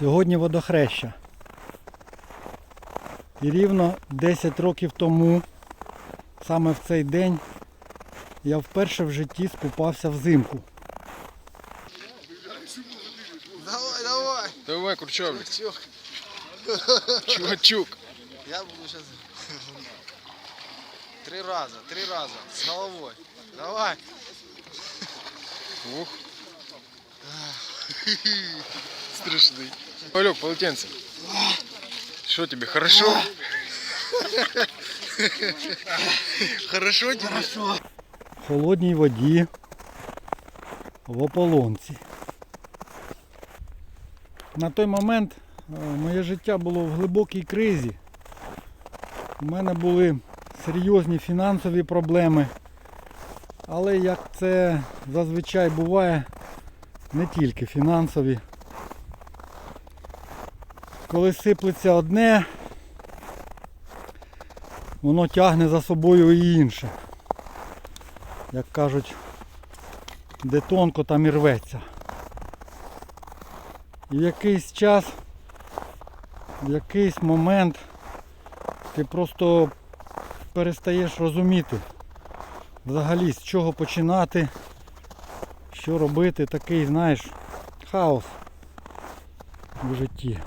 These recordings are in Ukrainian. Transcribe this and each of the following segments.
Сьогодні водохреща. І рівно 10 років тому, саме в цей день, я вперше в житті скупався взимку. Давай, давай. Давай, Курчавник. Чух. Чувачук. Я буду сейчас... Три раза, три раза. С головой. Давай. Ух. Страшный. Валек, полотенце. Что тебе, хорошо? Хорошо тебе? В холодній воді в ополонці. На той момент е, моє життя було в глибокій кризі. У мене були серйозні фінансові проблеми. Але як це зазвичай буває, не тільки фінансові. Коли сиплеться одне, воно тягне за собою і інше як кажуть, де тонко там і рветься. І в якийсь час, в якийсь момент ти просто перестаєш розуміти взагалі з чого починати, що робити, такий, знаєш, хаос в житті.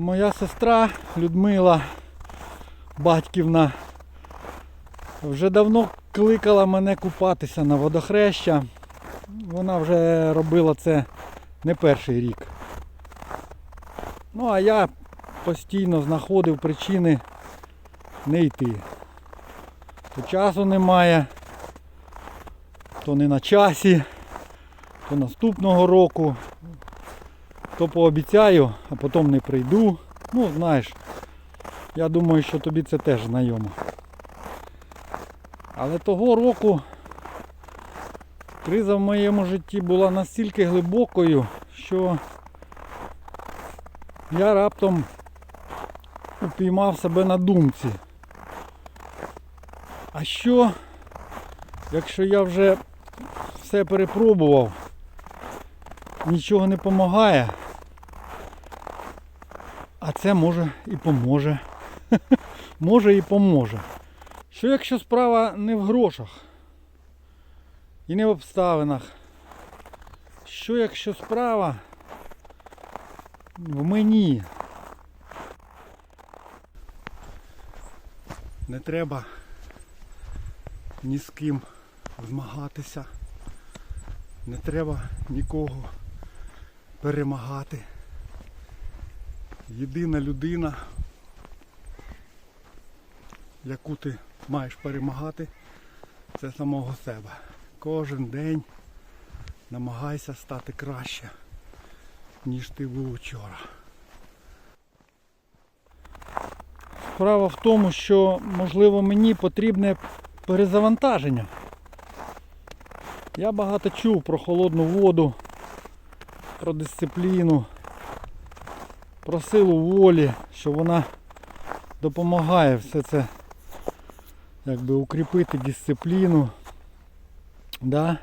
Моя сестра Людмила Батьківна вже давно кликала мене купатися на водохреща. Вона вже робила це не перший рік. Ну а я постійно знаходив причини не йти. То часу немає, то не на часі, то наступного року, то пообіцяю, а потім не прийду. Ну, знаєш, я думаю, що тобі це теж знайомо. Але того року криза в моєму житті була настільки глибокою, що я раптом упіймав себе на думці. А що, якщо я вже все перепробував, нічого не допомагає, це може і поможе. може і поможе. Що якщо справа не в грошах і не в обставинах? Що якщо справа в мені? Не треба ні з ким змагатися. Не треба нікого перемагати. Єдина людина, яку ти маєш перемагати, це самого себе. Кожен день намагайся стати краще, ніж ти був вчора. Справа в тому, що можливо мені потрібне перезавантаження. Я багато чув про холодну воду, про дисципліну, про силу волі, що вона допомагає все це якби укріпити дисципліну. Да?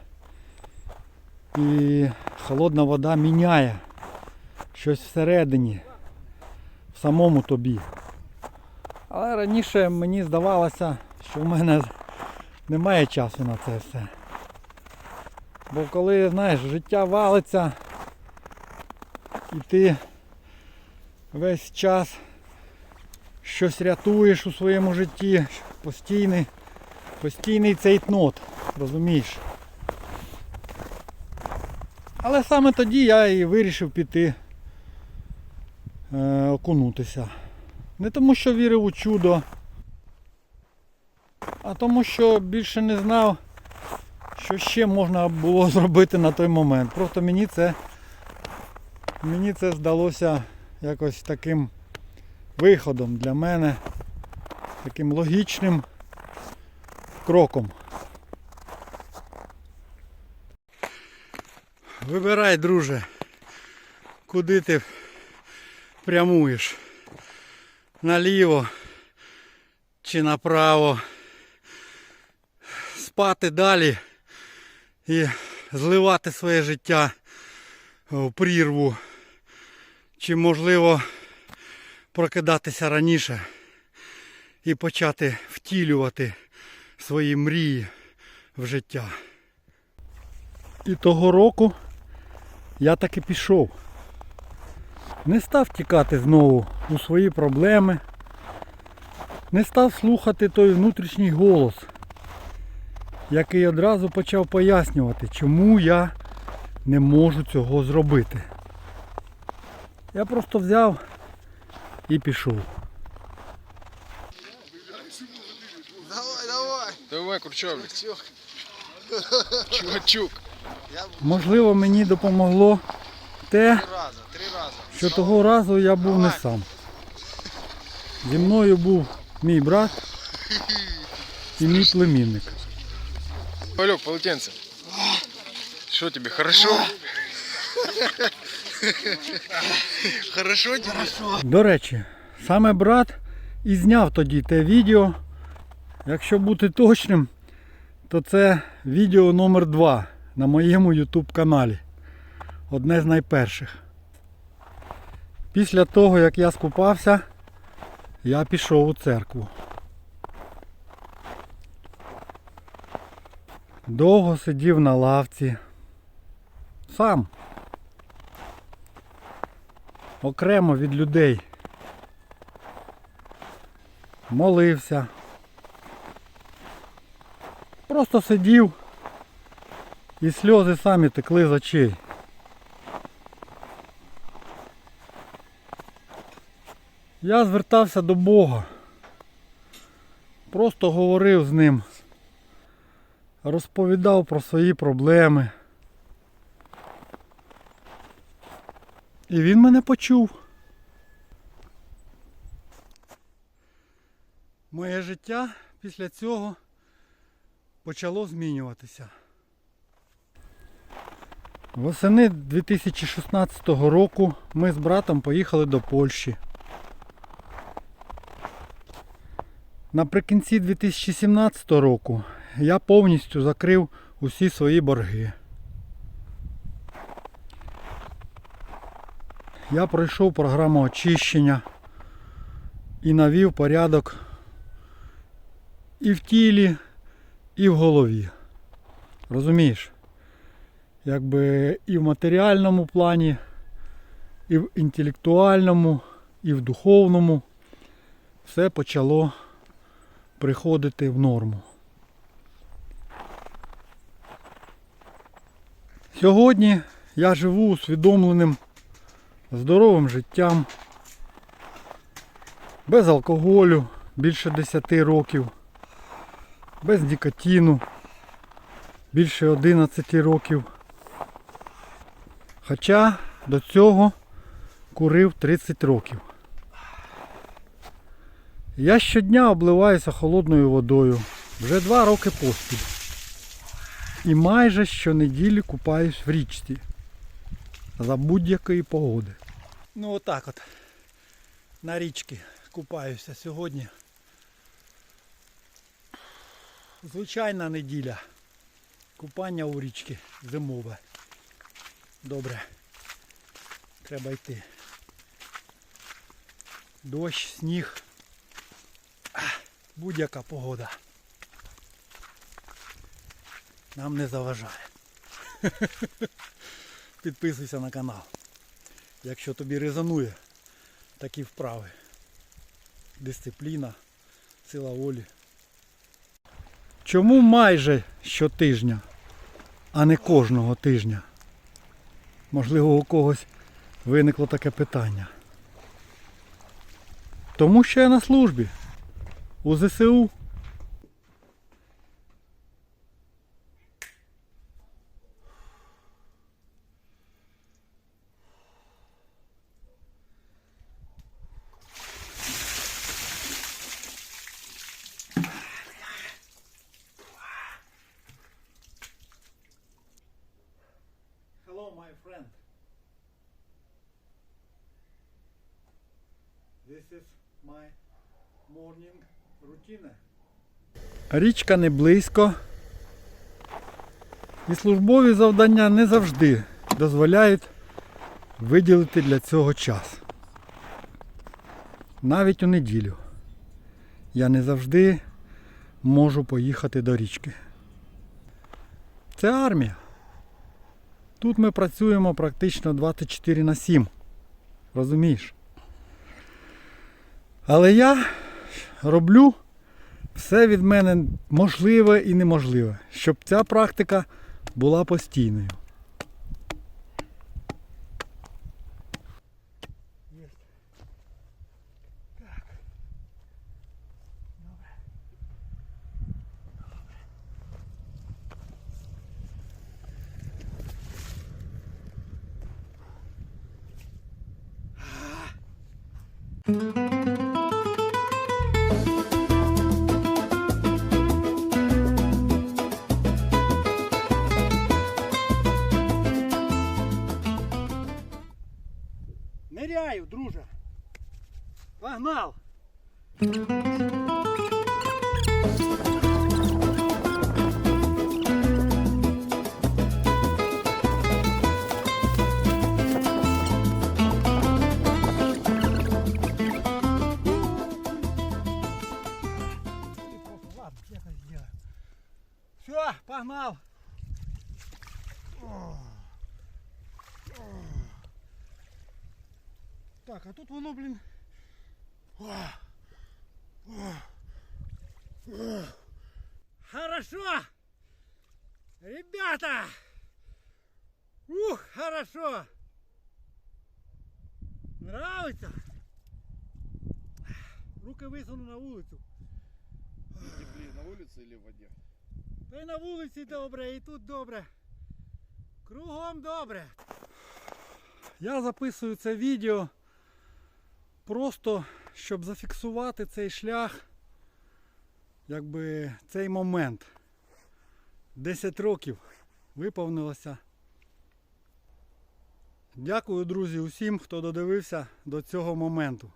І холодна вода міняє щось всередині, в самому тобі. Але раніше мені здавалося, що в мене немає часу на це все. Бо коли, знаєш, життя валиться і ти весь час щось рятуєш у своєму житті, постійний, постійний цейтнот, розумієш. Але саме тоді я і вирішив піти е, окунутися. Не тому, що вірив у чудо, а тому, що більше не знав, що ще можна було зробити на той момент. Просто мені це, мені це здалося якось таким виходом для мене, таким логічним кроком. Вибирай, друже, куди ти прямуєш. Наліво чи направо. Спати далі і зливати своє життя в прірву, чи можливо прокидатися раніше і почати втілювати свої мрії в життя. І того року я таки пішов. Не став тікати знову у свої проблеми, не став слухати той внутрішній голос, який одразу почав пояснювати, чому я не можу цього зробити. Я просто взяв і пішов. Давай, давай. Давай, Курчавлик. Чувачук. Можливо, мені допомогло те, три рази, три рази. що того разу я був не сам. Зі мною був мій брат і мій племінник. Олег, полотенце. Что тебе, хорошо? Хорошо тебе? До речі, саме брат і зняв тоді те відео. Якщо бути точним, то це відео номер 2 на моєму YouTube каналі. Одне з найперших. Після того, як я скупався, я пішов у церкву. Довго сидів на лавці. Сам. Окремо від людей. Молився. Просто сидів і сльози самі текли з очей. Я звертався до Бога. Просто говорив з ним. Розповідав про свої проблеми. І він мене почув. Моє життя після цього почало змінюватися. Восени 2016 року ми з братом поїхали до Польщі. Наприкінці 2017 року я повністю закрив усі свої борги. Я пройшов програму очищення і навів порядок і в тілі, і в голові. Розумієш? Якби і в матеріальному плані, і в інтелектуальному, і в духовному все почало приходити в норму. Сьогодні я живу усвідомленим здоровим життям, без алкоголю більше 10 років, без нікотину більше 11 років. Хоча до цього курив 30 років. Я щодня обливаюся холодною водою. Вже два роки поспіль. І майже щонеділі купаюсь в річці. За будь-якої погоди. Ну отак от. На річці купаюся сьогодні. Звичайна неділя. Купання у річці зимове. Добре. Треба йти. Дощ, сніг. Будь-яка погода. Нам не заважає. Підписуйся на канал. Якщо тобі резонує такі вправи. Дисципліна, сила волі. Чому майже щотижня, а не кожного тижня? Можливо, у когось виникло таке питання. Тому що я на службі у ЗСУ. My friend. This is my morning routine. Річка не близько. І службові завдання не завжди дозволяють виділити для цього час. Навіть у неділю я не завжди можу поїхати до річки. Це армія. Тут ми працюємо практично 24 на 7. Розумієш? Але я роблю все від мене можливе і неможливе, щоб ця практика була постійною. Ниряю, друже. Погнал! Погнал! Так, а тут воно, блін. О! О! О! Хорошо! Ребята! Ух, хорошо! Нравится? Руки висуну на вулицю. Теплее на улице или в воде? Та й на вулиці добре, і тут добре. Кругом добре. Я записую це відео просто, щоб зафіксувати цей шлях, якби цей момент. 10 років виповнилося. Дякую, друзі, усім, хто додивився до цього моменту.